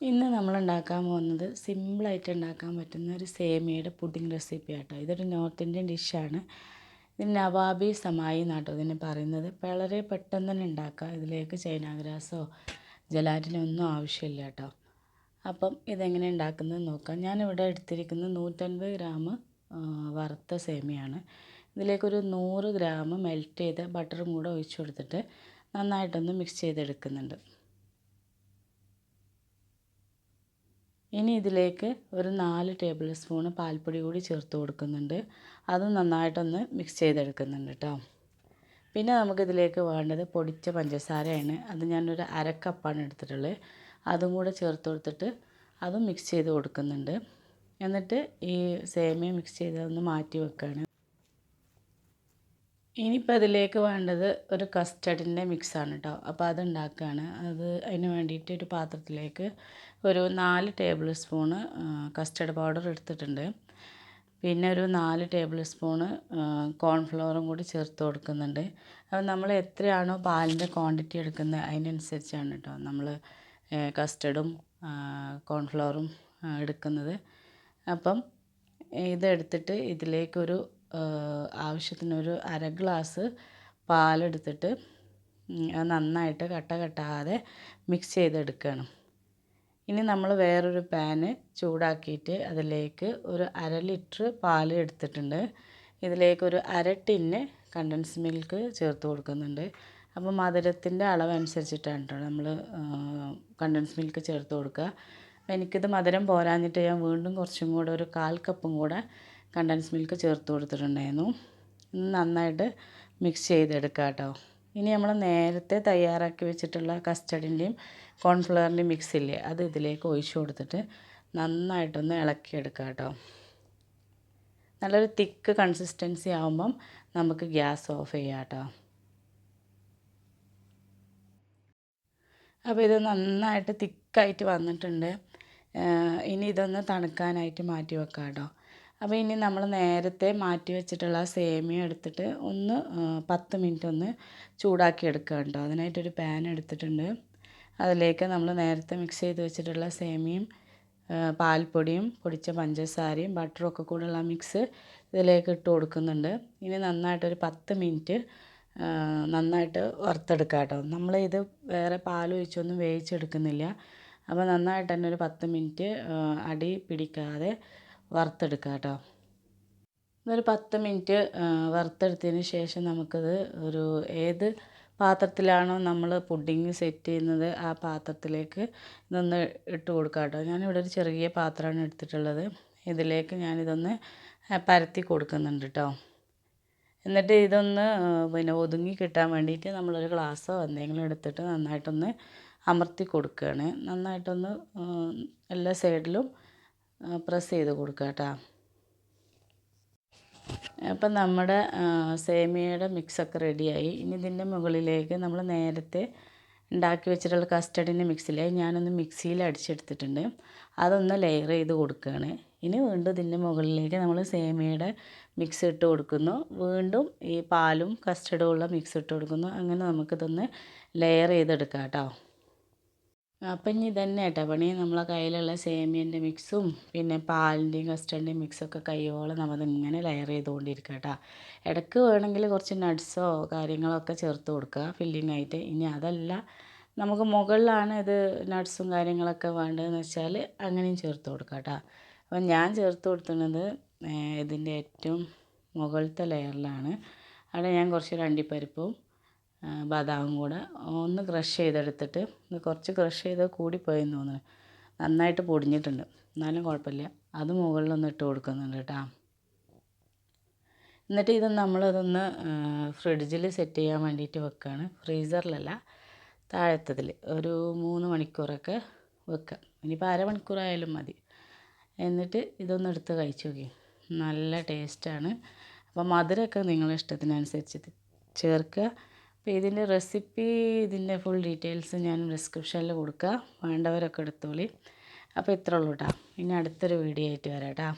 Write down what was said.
ഇന്ന് നമ്മൾ ഉണ്ടാക്കാൻ പോകുന്നത് സിമ്പിളായിട്ട് ഉണ്ടാക്കാൻ പറ്റുന്ന ഒരു സേമിയയുടെ പുഡിംഗ് റെസിപ്പി ആട്ടോ. ഇതൊരു നോർത്ത് ഇന്ത്യൻ ഡിഷാണ്. ഇത് നവാബി സമായി എന്നാട്ടോ ഇതിന് പറയുന്നത്. വളരെ പെട്ടെന്ന് തന്നെ ഉണ്ടാക്കാം. ഇതിലേക്ക് ചൈനാഗ്രാസോ ജലാറ്റിനോ ഒന്നും ആവശ്യമില്ല കേട്ടോ. അപ്പം ഇതെങ്ങനെ ഉണ്ടാക്കുന്നത് നോക്കാം. ഞാനിവിടെ എടുത്തിരിക്കുന്നത് നൂറ്റൻപത് ഗ്രാം വറുത്ത സേമിയാണ്. ഇതിലേക്കൊരു നൂറ് ഗ്രാം മെൽറ്റ് ചെയ്ത ബട്ടറും കൂടെ ഒഴിച്ചു കൊടുത്തിട്ട് നന്നായിട്ടൊന്ന് മിക്സ് ചെയ്തെടുക്കുന്നുണ്ട്. ഇനി ഇതിലേക്ക് ഒരു നാല് ടേബിൾ സ്പൂണ് പാൽപ്പൊടി കൂടി ചേർത്ത് കൊടുക്കുന്നുണ്ട്. അത് നന്നായിട്ടൊന്ന് മിക്സ് ചെയ്തെടുക്കുന്നുണ്ട് കേട്ടോ പിന്നെ നമുക്കിതിലേക്ക് വേണ്ടത് പൊടിച്ച പഞ്ചസാരയാണ്. അത് ഞാനൊരു അരക്കപ്പാണ് എടുത്തിട്ടുള്ളത് അതും കൂടെ ചേർത്ത് കൊടുത്തിട്ട് അതും മിക്സ് ചെയ്ത് കൊടുക്കുന്നുണ്ട്. എന്നിട്ട് ഈ സേമിയ മിക്സ് ചെയ്തൊന്ന് മാറ്റി വെക്കുകയാണ് ഇനിയിപ്പോൾ അതിലേക്ക് വേണ്ടത് ഒരു കസ്റ്റഡിന്റെ മിക്സാണ് കേട്ടോ അപ്പോൾ അത് ഉണ്ടാക്കുകയാണ് അത് അതിന് വേണ്ടിയിട്ട് ഒരു പാത്രത്തിലേക്ക് ഒരു നാല് ടേബിൾ സ്പൂണ് കസ്റ്റഡ് പൗഡർ എടുത്തിട്ടുണ്ട്. പിന്നെ ഒരു നാല് ടേബിൾ സ്പൂണ് കോൺഫ്ലവറും കൂടി ചേർത്ത് കൊടുക്കുന്നുണ്ട്. അപ്പോൾ നമ്മൾ എത്രയാണോ പാലിന്റെ ക്വാണ്ടിറ്റി എടുക്കുന്നത് അതിനനുസരിച്ചാണ് കേട്ടോ നമ്മൾ കസ്റ്റഡും കോൺഫ്ലവറും എടുക്കുന്നത്. അപ്പം ഇതെടുത്തിട്ട് ഇതിലേക്കൊരു ആവശ്യത്തിനൊരു അര ഗ്ലാസ് പാലെടുത്തിട്ട് അത് നന്നായിട്ട് കട്ട കെട്ടാതെ മിക്സ് ചെയ്തെടുക്കുകയാണ് ഇനി നമ്മൾ വേറൊരു പാന് ചൂടാക്കിയിട്ട് അതിലേക്ക് ഒരു അര ലിറ്റർ പാൽ എടുത്തിട്ടുണ്ട്. ഇതിലേക്കൊരു അര ടിന്ന് കണ്ടൻസ് മിൽക്ക് ചേർത്ത് കൊടുക്കുന്നുണ്ട്. അപ്പോൾ മധുരത്തിന്റെ അളവ് കേട്ടോ നമ്മൾ കണ്ടൻസ് മിൽക്ക് ചേർത്ത് കൊടുക്കുക. എനിക്കിത് മധുരം പോരാഞ്ഞിട്ട് ഞാൻ വീണ്ടും കുറച്ചും കൂടെ ഒരു കാൽ കപ്പും കൂടെ കണ്ടൻസ് മിൽക്ക് ചേർത്ത് കൊടുത്തിട്ടുണ്ടായിരുന്നു. നന്നായിട്ട് മിക്സ് ചെയ്തെടുക്കുക കേട്ടോ ഇനി നമ്മൾ നേരത്തെ തയ്യാറാക്കി വെച്ചിട്ടുള്ള കസ്റ്റഡിന്റെയും കോൺഫ്ലവറിന്റെയും മിക്സ് ഇല്ലേ അത് ഇതിലേക്ക് ഒഴിച്ചു കൊടുത്തിട്ട് നന്നായിട്ടൊന്ന് ഇളക്കിയെടുക്കുക കേട്ടോ നല്ലൊരു തിക്ക് കൺസിസ്റ്റൻസി ആകുമ്പം നമുക്ക് ഗ്യാസ് ഓഫ് ചെയ്യാം കേട്ടോ അപ്പോൾ ഇത് നന്നായിട്ട് തിക്കായിട്ട് വന്നിട്ടുണ്ട്. ഇനി ഇതൊന്ന് തണുക്കാനായിട്ട് മാറ്റി വെക്കാം കേട്ടോ അപ്പോൾ ഇനി നമ്മൾ നേരത്തെ മാറ്റി വെച്ചിട്ടുള്ള സേമിയ എടുത്തിട്ട് ഒന്ന് പത്ത് മിനിറ്റ് ഒന്ന് ചൂടാക്കി എടുക്കുക കേട്ടോ. അതിനായിട്ടൊരു പാൻ എടുത്തിട്ടുണ്ട്. അതിലേക്ക് നമ്മൾ നേരത്തെ മിക്സ് ചെയ്ത് വെച്ചിട്ടുള്ള സേമിയയും പാൽപ്പൊടിയും പൊടിച്ച പഞ്ചസാരയും ബട്ടറും ഒക്കെ കൂടെയുള്ള മിക്സ് ഇതിലേക്ക് ഇട്ട് കൊടുക്കുന്നുണ്ട്. ഇനി നന്നായിട്ടൊരു പത്ത് മിനിറ്റ് നന്നായിട്ട് വറുത്തെടുക്കുക കേട്ടോ. നമ്മൾ ഇത് വേറെ പാൽ ഒഴിച്ചൊന്നും വേവിച്ചെടുക്കുന്നില്ല. അപ്പോൾ നന്നായിട്ട് തന്നെ ഒരു പത്ത് മിനിറ്റ് അടി പിടിക്കാതെ വറുത്തെടുക്കുക കേട്ടോ. ഇതൊരു പത്ത് മിനിറ്റ് വറുത്തെടുത്തതിന് ശേഷം നമുക്കത് ഒരു ഏത് പാത്രത്തിലാണോ നമ്മൾ പുഡിങ് സെറ്റ് ചെയ്യുന്നത് ആ പാത്രത്തിലേക്ക് ഇതൊന്ന് ഇട്ട് കൊടുക്കുക കേട്ടോ. ഞാനിവിടെ ഒരു ചെറിയ പാത്രമാണ് എടുത്തിട്ടുള്ളത്. ഇതിലേക്ക് ഞാനിതൊന്ന് പരത്തി കൊടുക്കുന്നുണ്ട് കേട്ടോ. എന്നിട്ട് ഇതൊന്ന് പിന്നെ ഒതുങ്ങി കിട്ടാൻ വേണ്ടിയിട്ട് നമ്മളൊരു ഗ്ലാസ്സോ എന്തെങ്കിലും എടുത്തിട്ട് നന്നായിട്ടൊന്ന് അമർത്തി കൊടുക്കുകയാണ്. നന്നായിട്ടൊന്ന് എല്ലാ സൈഡിലും പ്രസ് ചെയ്ത് കൊടുക്കുക കേട്ടോ അപ്പം നമ്മുടെ സേമിയയുടെ മിക്സൊക്കെ റെഡിയായി ഇനി ഇതിന്റെ മുകളിലേക്ക് നമ്മൾ നേരത്തെ ഉണ്ടാക്കി വെച്ചിട്ടുള്ള കസ്റ്റഡിന്റെ മിക്സിൽ ഞാനൊന്ന് മിക്സിയിൽ അടിച്ചെടുത്തിട്ടുണ്ട്. അതൊന്ന് ലെയർ ചെയ്ത് കൊടുക്കുകയാണ് ഇനി വീണ്ടും ഇതിന്റെ മുകളിലേക്ക് നമ്മൾ സേമിയയുടെ മിക്സ് ഇട്ട് കൊടുക്കുന്നു. വീണ്ടും ഈ പാലും കസ്റ്റഡും ഉള്ള മിക്സ് ഇട്ട് കൊടുക്കുന്നു. അങ്ങനെ നമുക്കിതൊന്ന് ലെയർ ചെയ്തെടുക്കാം കേട്ടോ അപ്പം ഇനി ഇതന്നെ കേട്ടോ. പണി നമ്മളെ കയ്യിലുള്ള സേമിയന്റെ മിക്സും പിന്നെ പാലിന്റെയും കസ്റ്റർഡിന്റെയും മിക്സൊക്കെ നമ്മൾ നമ്മളിങ്ങനെ ലെയർ ചെയ്തുകൊണ്ടിരിക്കുക കേട്ടോ. ഇടയ്ക്ക് വേണമെങ്കിൽ കുറച്ച് നട്ട്സോ കാര്യങ്ങളോ ഒക്കെ ചേർത്ത് കൊടുക്കുക ഫില്ലിംഗ് ആയിട്ട്. ഇനി അതല്ല നമുക്ക് മുകളിലാണ് ഇത് നട്ട്സും കാര്യങ്ങളൊക്കെ വേണ്ടതെന്ന് വെച്ചാൽ അങ്ങനെയും ചേർത്ത് കൊടുക്കുക കേട്ടോ. അപ്പം ഞാൻ ചേർത്ത് കൊടുക്കുന്നത് ഇതിന്റെ ഏറ്റവും മുകളിലത്തെ ലെയറിലാണ് അവിടെ ഞാൻ കുറച്ച് അണ്ടിപ്പരിപ്പും ബദാമും കൂടെ ഒന്ന് ക്രഷ് ചെയ്തെടുത്തിട്ട് കുറച്ച് ക്രഷ് ചെയ്ത് കൂടിപ്പോയെന്ന് തോന്നുന്നു. നന്നായിട്ട് പൊടിഞ്ഞിട്ടുണ്ട്. എന്നാലും കുഴപ്പമില്ല. അത് മുകളിലൊന്ന് ഇട്ട് കൊടുക്കുന്നുണ്ട് കേട്ടോ. എന്നിട്ട് ഇത് നമ്മളതൊന്ന് ഫ്രിഡ്ജിൽ സെറ്റ് ചെയ്യാൻ വേണ്ടിയിട്ട് വെക്കുകയാണ് ഫ്രീസറിലല്ല താഴത്തതിൽ ഒരു മൂന്ന് മണിക്കൂറൊക്കെ വെക്കുക ഇനിയിപ്പോൾ അരമണിക്കൂറായാലും മതി. എന്നിട്ട് ഇതൊന്ന് എടുത്ത് കഴിച്ച് നോക്കി. നല്ല ടേസ്റ്റാണ് അപ്പോൾ മധുരമൊക്കെ നിങ്ങളുടെ ഇഷ്ടത്തിനനുസരിച്ച് ചേർക്കുക. അപ്പോൾ ഇതിന്റെ റെസിപ്പി ഇതിന്റെ ഫുൾ ഡീറ്റെയിൽസ് ഞാൻ ഡിസ്ക്രിപ്ഷനിൽ കൊടുക്കുക വേണ്ടവരൊക്കെ എടുത്തോളി. അപ്പോൾ ഇത്രേ ഉള്ളൂ കേട്ടോ ഇനി അടുത്തൊരു വീഡിയോ ആയിട്ട് വരാം കേട്ടോ